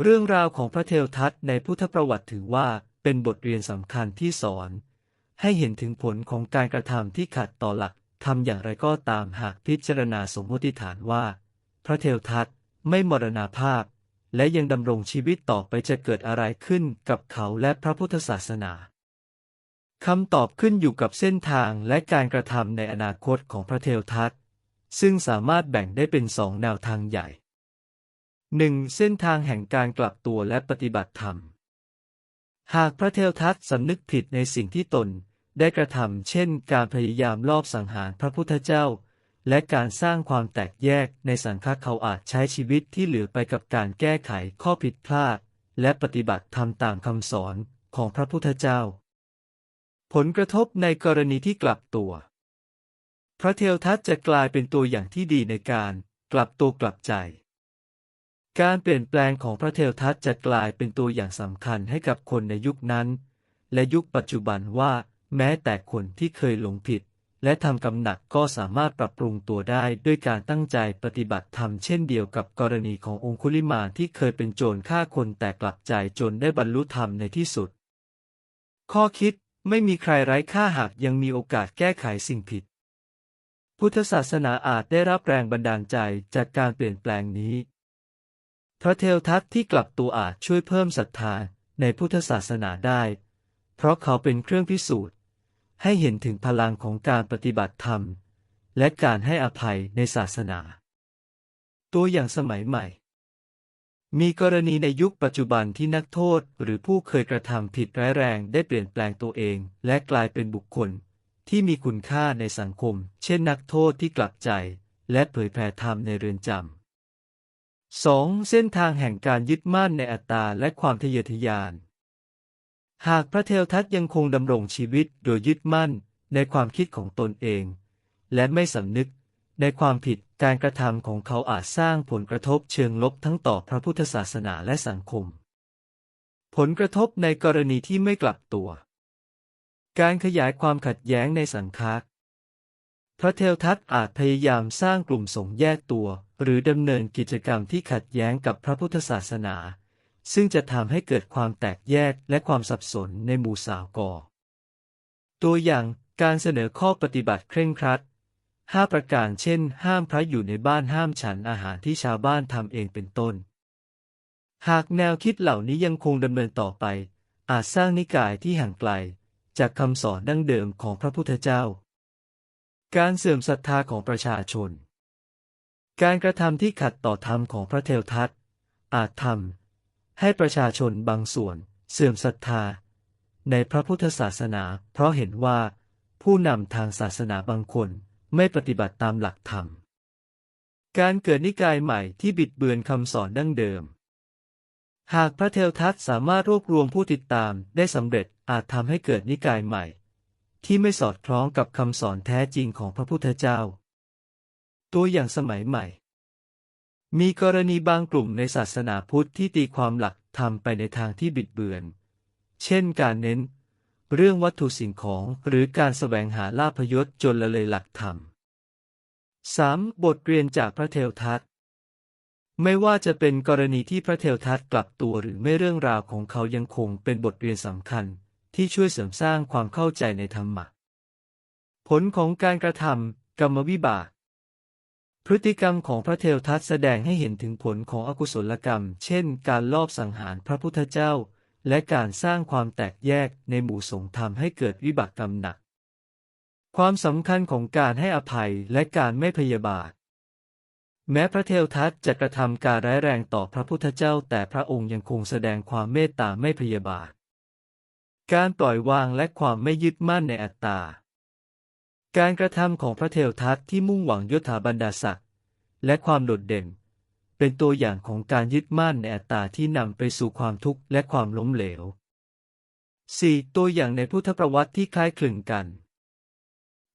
เรื่องราวของพระเทวทัตในพุทธประวัติถือว่าเป็นบทเรียนสำคัญที่สอน ให้เห็นถึงผลของการกระทำที่ขัดต่อหลักทำอย่างไรก็ตามหากพิจารณาสมมติฐานว่า พระเทวทัตไม่มรณาภาพ และยังดำรงชีวิตต่อไปจะเกิดอะไรขึ้นกับเขาและพระพุทธศาสนาคำตอบขึ้นอยู่กับเส้นทางและการกระทำในอนาคตของพระเทวทัตซึ่งสามารถแบ่งได้เป็นสองแนวทางใหญ่ 1. เส้นทางแห่งการกลับตัวและปฏิบัติธรรม หากพระเทวทัตสำนึกผิดในสิ่งที่ตนได้กระทำเช่น การพยายามลอบสังหารพระพุทธเจ้า และการสร้างความแตกแยกในสังฆเขาอาจใช้ชีวิตที่เหลือไปกับการแก้ไขข้อผิดพลาด และปฏิบัติธรรมตามคำสอนของพระพุทธเจ้า ผลกระทบในกรณีที่กลับตัว พระเทวทัตจะกลายเป็นตัวอย่างที่ดีในการกลับตัวกลับใจ การเปลี่ยนแปลงของพระเทวทัตจะกลายเป็นตัวอย่างสำคัญให้กับคนในยุคนั้น และยุคปัจจุบันว่า แม้แต่คนที่เคยหลงผิด และทำกำหนักก็สามารถปรับปรุงตัวได้ด้วยการตั้งใจปฏิบัติธรรมเช่นเดียวกับกรณีขององคุลิมาที่เคยเป็นโจรฆ่าคนแต่กลับใจจนได้บรรลุธรรมในที่สุด ข้อคิดไม่มีใครไร้ค่าหากยังมีโอกาสแก้ไขสิ่งผิด พุทธศาสนาอาจได้รับแรงบันดาลใจจากการเปลี่ยนแปลงนี้ พระเทวทัตที่กลับตัวอาจช่วยเพิ่มศรัทธาในพุทธศาสนาได้ เพราะเขาเป็นเครื่องพิสูจน์ ให้เห็นถึงพลังของการปฏิบัติธรรม และการให้อภัยในศาสนา ตัวอย่างสมัยใหม่ มีกรณีในยุคปัจจุบันที่นักโทษหรือผู้เคยกระทำผิดร้ายแรงได้เปลี่ยนแปลงตัวเอง และกลายเป็นบุคคลที่มีคุณค่าในสังคม เช่นนักโทษที่กลับใจ และเผยแผ่ธรรมในเรือนจำ 2. เส้นทางแห่งการยึดมั่นในอัตตาและความทะเยอทะยาน หากพระเทวทัตยังคงดำรงชีวิตโดยยึดมั่นในความคิดของตนเอง และไม่สำนึกในความผิดการกระทำของเขาอาจสร้างผลกระทบเชิงลบทั้งต่อพระพุทธศาสนาและสังคม ผลกระทบในกรณีที่ไม่กลับตัว การขยายความขัดแย้งในสังฆะ พระเทวทัตอาจพยายามสร้างกลุ่มสงฆ์แยกตัว หรือดำเนินกิจกรรมที่ขัดแย้งกับพระพุทธศาสนา ซึ่งจะทำให้เกิดความแตกแยกและความสับสนในหมู่สาวกอตัวอย่างการเสนอข้อปฏิบัติเคร่งครัดห้าประการเช่น ห้ามพระอยู่ในบ้านห้ามฉันอาหารที่ชาวบ้านทำเองเป็นต้น หากแนวคิดเหล่านี้ยังคงดำเนินต่อไป อาจสร้างนิกายที่ห่างไกล จากคำสอนดั้งเดิมของพระพุทธเจ้า การเสื่อมศรัทธาของประชาชน การกระทำที่ขัดต่อธรรมของพระเทวทัตอาจทำให้ประชาชนบางส่วน เสื่อมศรัทธา ในพระพุทธศาสนา เพราะเห็นว่า ผู้นำทางศาสนาบางคนไม่ปฏิบัติตามหลักธรรม การเกิดนิกายใหม่ที่บิดเบือนคำสอนดั้งเดิม หากพระเทวทัตสามารถรวบรวมผู้ติดตามได้สำเร็จอาจทำให้เกิดนิกายใหม่ ที่ไม่สอดคล้องกับคำสอนแท้จริงของพระพุทธเจ้า ตัวอย่างสมัยใหม่ มีกรณีบางกลุ่มในศาสนาพุทธที่ตีความหลักธรรมไปในทางที่บิดเบือน เช่นการเน้น เรื่องวัตถุสิ่งของหรือการแสวงหาลาภยศจนละเลยหลักธรรม 3. บทเรียนจากพระเทวทัตไม่ว่าจะเป็นกรณีที่พระเทวทัตกลับตัวหรือไม่เรื่องราวของเขายังคงเป็นบทเรียนสำคัญ ที่ช่วยเสริมสร้างความเข้าใจในธรรมะ ผลของการกระทำกรรมวิบาก พฤติกรรมของพระเทวทัตแสดงให้เห็นถึงผลของอกุศลกรรม เช่น การลอบสังหารพระพุทธเจ้า และการสร้างความแตกแยกในหมู่สงฆ์ทำให้เกิดวิบากกรรมหนัก ความสำคัญของการให้อภัยและการไม่พยาบาทแม้พระเทวทัตจะกระทำการร้ายแรงต่อพระพุทธเจ้า แต่พระองค์ยังคงแสดงความเมตตาไม่พยาบาท การปล่อยวางและความไม่ยึดมั่นในอัตตา การกระทำของพระเทวทัตที่มุ่งหวังยศถาบรรดาศักดิ์และความโดดเด่น เป็นตัวอย่างของการยึดมั่นในอัตตาที่นำไปสู่ความทุกข์และความล้มเหลว 4. ตัวอย่างในพุทธประวัติที่คล้ายคลึงกัน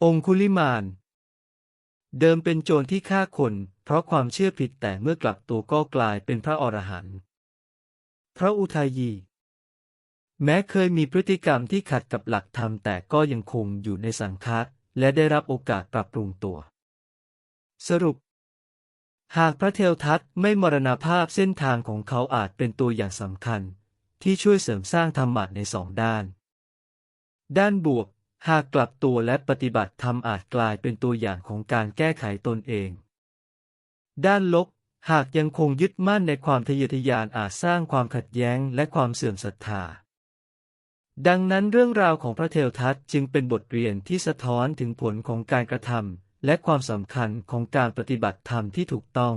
องคุลิมาน เดิมเป็นโจรที่ฆ่าคน เพราะความเชื่อผิดแต่เมื่อกลับตัวก็กลายเป็นพระอรหันต์ พระอุทัยยี แม้เคยมีพฤติกรรมที่ขัดกับหลักธรรมแต่ก็ยังคงอยู่ในสังฆะและได้รับโอกาสปรับปรุงตัว สรุป หากพระเทวทัตไม่มรณาภาพเส้นทางของเขาอาจเป็นตัวอย่างสำคัญ ที่ช่วยเสริมสร้างธรรมะในสองด้าน ด้านบวก หากกลับตัวและปฏิบัติธรรมอาจกลายเป็นตัวอย่างของการแก้ไขตนเอง ด้านลบ หากยังคงยึดมั่นในความทะเยอทะยานอาจสร้างความขัดแย้งและความเสื่อมศรัทธา ดังนั้นเรื่องราวของพระเทวทัตจึงเป็นบทเรียนที่สะท้อนถึงผลของการกระทำและความสำคัญของการปฏิบัติธรรมที่ถูกต้อง